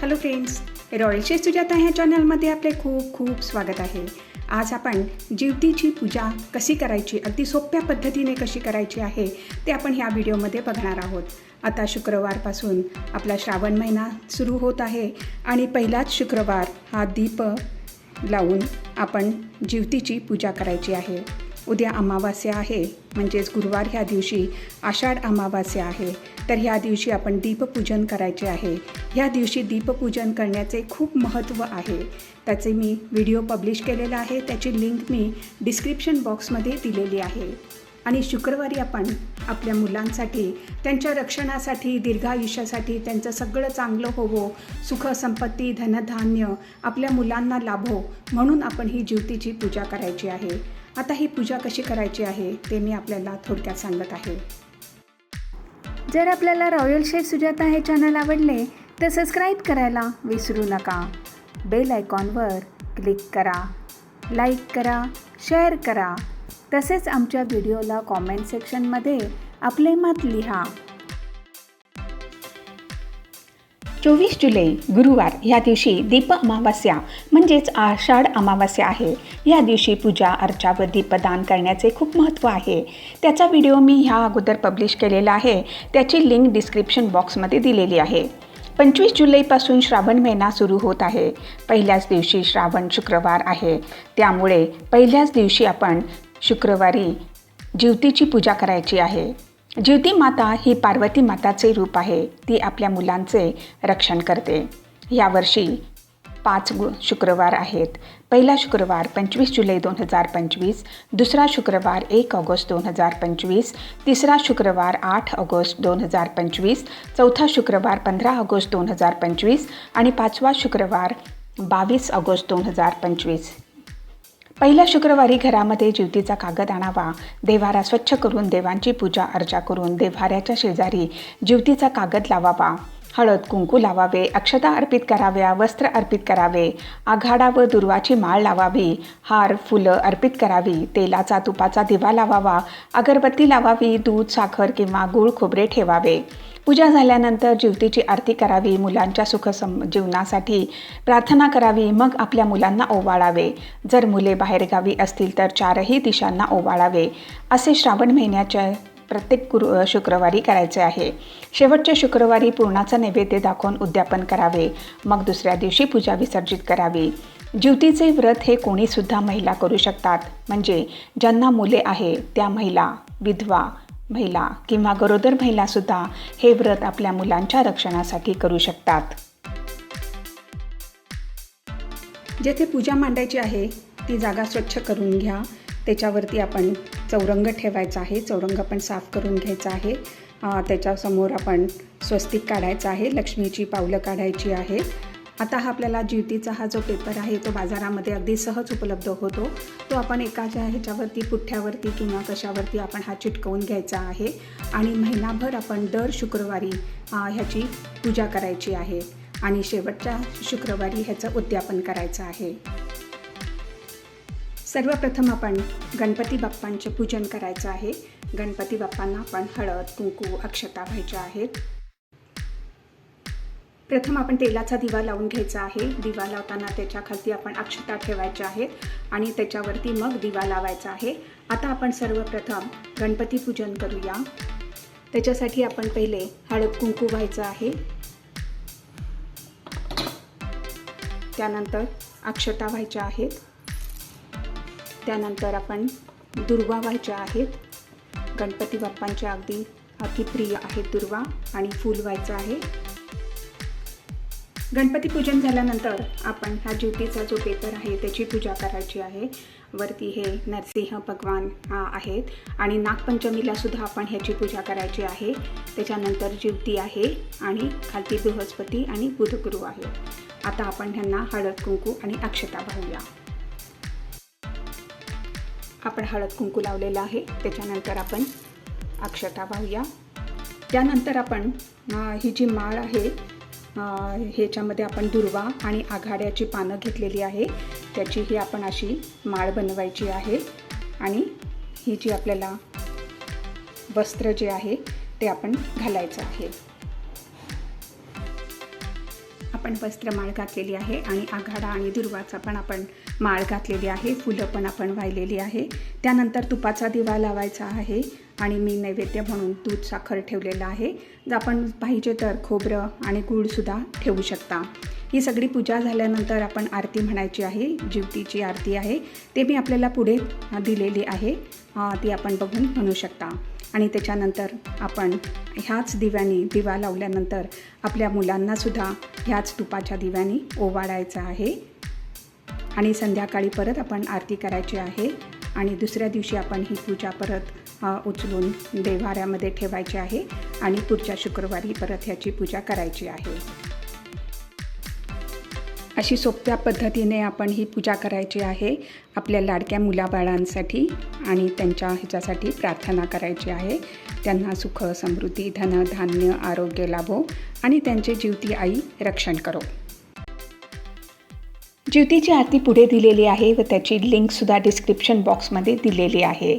Hello friends रॉयलचे Sujata ह्या चॅनलमध्ये आपले खूप खूप स्वागत आहे. आज आपण जीवतीची पूजा कशी करायची अगदी सोप्या पद्धतीने कशी करायची आहे ते आपण ह्या व्हिडिओमध्ये बघणार आहोत. आता शुक्रवारपासून आपला श्रावण महिना सुरू होत आहे आणि पहिलाच शुक्रवार हा दीप लावून आपण जीवतीची पूजा करायची आहे. उद्या अमावास्या आहे. म्हणजेच गुरुवार ह्या दिवशी आषाढ अमावास्या आहे. तर ह्या दिवशी आपण दीपपूजन करायचे आहे. ह्या दिवशी दीपपूजन करण्याचे खूप महत्त्व आहे. त्याचे मी व्हिडिओ पब्लिश केलेला आहे. त्याची लिंक मी डिस्क्रिप्शन बॉक्समध्ये दिलेली आहे. आणि शुक्रवारी आपण आपल्या मुलांसाठी त्यांच्या रक्षणासाठी दीर्घायुष्यासाठी त्यांचं सगळं चांगलं होवो सुख संपत्ती धनधान्य आपल्या मुलांना लाभो म्हणून आपण ही ज्योतीची पूजा करायची आहे. आता ही पूजा कशी करायची आहे ते मी आपल्याला थोडक्यात सांगत आहे. जर आपल्याला रॉयल शेफ सुजाता हे चॅनल आवडले तर सबस्क्राईब करायला विसरू नका. बेल आयकॉनवर क्लिक करा लाईक करा शेअर करा. तसेच आमच्या व्हिडिओला कॉमेंट सेक्शनमध्ये आपले मत लिहा. चोवीस जुलै गुरुवार या दिवशी दीप अमावास्या म्हणजेच आषाढ अमावास्या आहे. या दिवशी पूजा अर्चा व दीपदान करण्याचे खूप महत्त्व आहे. त्याचा व्हिडिओ मी ह्या अगोदर पब्लिश केलेला आहे. त्याची लिंक डिस्क्रिप्शन बॉक्समध्ये दिलेली आहे. पंचवीस जुलैपासून श्रावण महिना सुरू होत आहे. पहिल्याच दिवशी श्रावण शुक्रवार आहे. त्यामुळे पहिल्याच दिवशी आपण शुक्रवारी ज्योतीची पूजा करायची आहे. ज्योती माता ही पार्वती माताचे रूप आहे. ती आपल्या मुलांचे रक्षण करते. यावर्षी पाच गु शुक्रवार आहेत. पहिला शुक्रवार पंचवीस जुलै दोन हजार पंचवीस दुसरा शुक्रवार एक ऑगस्ट दोन हजार पंचवीस तिसरा शुक्रवार आठ ऑगस्ट दोन हजार पंचवीस चौथा शुक्रवार पंधरा ऑगस्ट दोन हजार पंचवीस आणि पाचवा शुक्रवार बावीस ऑगस्ट दोन हजार पंचवीस. पहिल्या शुक्रवारी घरामध्ये ज्योतीचा कागद आणावा. देवारा स्वच्छ करून देवांची पूजा अर्चा करून देव्हाऱ्याच्या शेजारी ज्योतीचा कागद लावावा. हळद कुंकू लावावे अक्षता अर्पित कराव्या वस्त्र अर्पित करावे आघाडा व दुर्वाची माळ लावावी हार फुलं अर्पित करावी तेलाचा तुपाचा दिवा लावावा अगरबत्ती लावावी दूध साखर किंवा गूळ खोबरे ठेवावे. पूजा झाल्यानंतर ज्योतीची आरती करावी मुलांच्या सुख सम जीवनासाठी प्रार्थना करावी मग आपल्या मुलांना ओवाळावे. जर मुले बाहेरगावी असतील तर चारही दिशांना ओवाळावे. असे श्रावण महिन्याच्या प्रत्येक गुरु शुक्रवारी करायचे आहे. शेवटच्या शुक्रवारी पूर्णाचा नैवेद्य दाखवून उद्यापन करावे. मग दुसऱ्या दिवशी पूजा विसर्जित करावी. ज्युतीचे व्रत हे कोणीसुद्धा महिला करू शकतात. म्हणजे ज्यांना मुले आहे त्या महिला विधवा महिला किंवा गरोदर महिलासुद्धा हे व्रत आपल्या मुलांच्या रक्षणासाठी करू शकतात. जेथे पूजा मांडायची आहे ती जागा स्वच्छ करून घ्या. त्याच्यावरती आपण चौरंग ठेवायचा आहे. चौरंग आपण साफ करून घ्यायचा आहे. त्याच्यासमोर आपण स्वस्तिक काढायचं आहे. लक्ष्मीची पावलं काढायची आहे. आता हा आपल्याला ज्योतीचा हा जो पेपर आहे तो बाजारामध्ये अगदी सहज उपलब्ध होतो. तो आपण एकाच्या ह्याच्यावरती पुठ्ठ्यावरती किंवा कशावरती आपण हा चिटकवून घ्यायचा आहे. आणि महिनाभर आपण दर शुक्रवारी ह्याची पूजा करायची आहे. आणि शेवटच्या शुक्रवारी ह्याचं उद्यापन करायचं आहे. सर्वप्रथम आपण गणपती बाप्पांचे पूजन करायचं आहे. गणपती बाप्पांना आपण हळद कुंकू अक्षता व्हायच्या आहेत. प्रथम आपण तेलाचा दिवा लावून घ्यायचा आहे. दिवा लावताना त्याच्या खालती आपण अक्षता ठेवायच्या आहेत आणि त्याच्यावरती मग दिवा लावायचा आहे. आता आपण सर्वप्रथम गणपती पूजन करूया. त्याच्यासाठी आपण पहिले हळद कुंकू व्हायचं आहे. त्यानंतर अक्षता व्हायच्या आहेत. त्यानंतर आपण दुर्वा व्हायच्या आहेत. गणपती बाप्पांच्या अगदी अतिप्रिय आहेत दुर्वा आणि फूल व्हायचं आहे. गणपती पूजन झाल्यानंतर आपण हा ज्योतीचा जो पेपर आहे त्याची पूजा करायची आहे. वरती हे नरसिंह भगवान आहेत आणि नागपंचमीला सुद्धा आपण ह्याची पूजा करायची आहे. त्याच्यानंतर ज्योती आहे आणि खालती बृहस्पती आणि बुधगुरू आहे. आता आपण ह्यांना हळद कुंकू आणि अक्षता वाहूया आपण हळद कुंकू लावलेला आहे. त्याच्यानंतर आपण अक्षता वाहूया त्यानंतर आपण ही जी माळ आहे ह्याच्यामध्ये आपण दुर्वा आणि आघाड्याची पानं घेतलेली आहे. त्याची ही आपण अशी माळ बनवायची आहे. आणि ही जी आपल्याला वस्त्र जे आहे ते आपण घालायचं आहे. आपण वस्त्रमाळ घातलेली आहे आणि आघाडा आणि दुर्वाचा पण आपण माळ घातलेली आहे. फुलं पण आपण वाहिलेली आहे. त्यानंतर तुपाचा दिवा लावायचा आहे आणि मी नैवेद्य म्हणून दूध साखर ठेवलेलं आहे. जर आपण पाहिजे तर खोबरं आणि गूळसुद्धा ठेवू शकता. ही सगळी पूजा झाल्यानंतर आपण आरती म्हणायची आहे जीवतीची आरती आहे ते मी आपल्याला पुढे दिलेली आहे ती आपण बघून म्हणू शकता. आणि त्याच्यानंतर आपण ह्याच दिव्यानी दिवा लावल्यानंतर आपल्या मुलांनासुद्धा ह्याच तुपाच्या दिव्यानी ओवाळायचं आहे. आणि संध्याकाळी परत आपण आरती करायची आहे आणि दुसऱ्या दिवशी आपण ही पूजा परत उचलून देवाऱ्यामध्ये ठेवायची आहे आणि पुढच्या शुक्रवारी परत ह्याची पूजा करायची आहे. अशी सोप्या पद्धतीने आपण ही पूजा करायची आहे आपल्या लाडक्या मुलाबाळांसाठी आणि त्यांच्या ह्याच्यासाठी प्रार्थना करायची आहे. त्यांना सुख समृद्धी धन धान्य आरोग्य लाभो आणि त्यांचे जीवती आई रक्षण करो. ज्योतीची आरती पुढे दिलेली आहे व त्याची लिंकसुद्धा डिस्क्रिप्शन बॉक्समध्ये दिलेली आहे.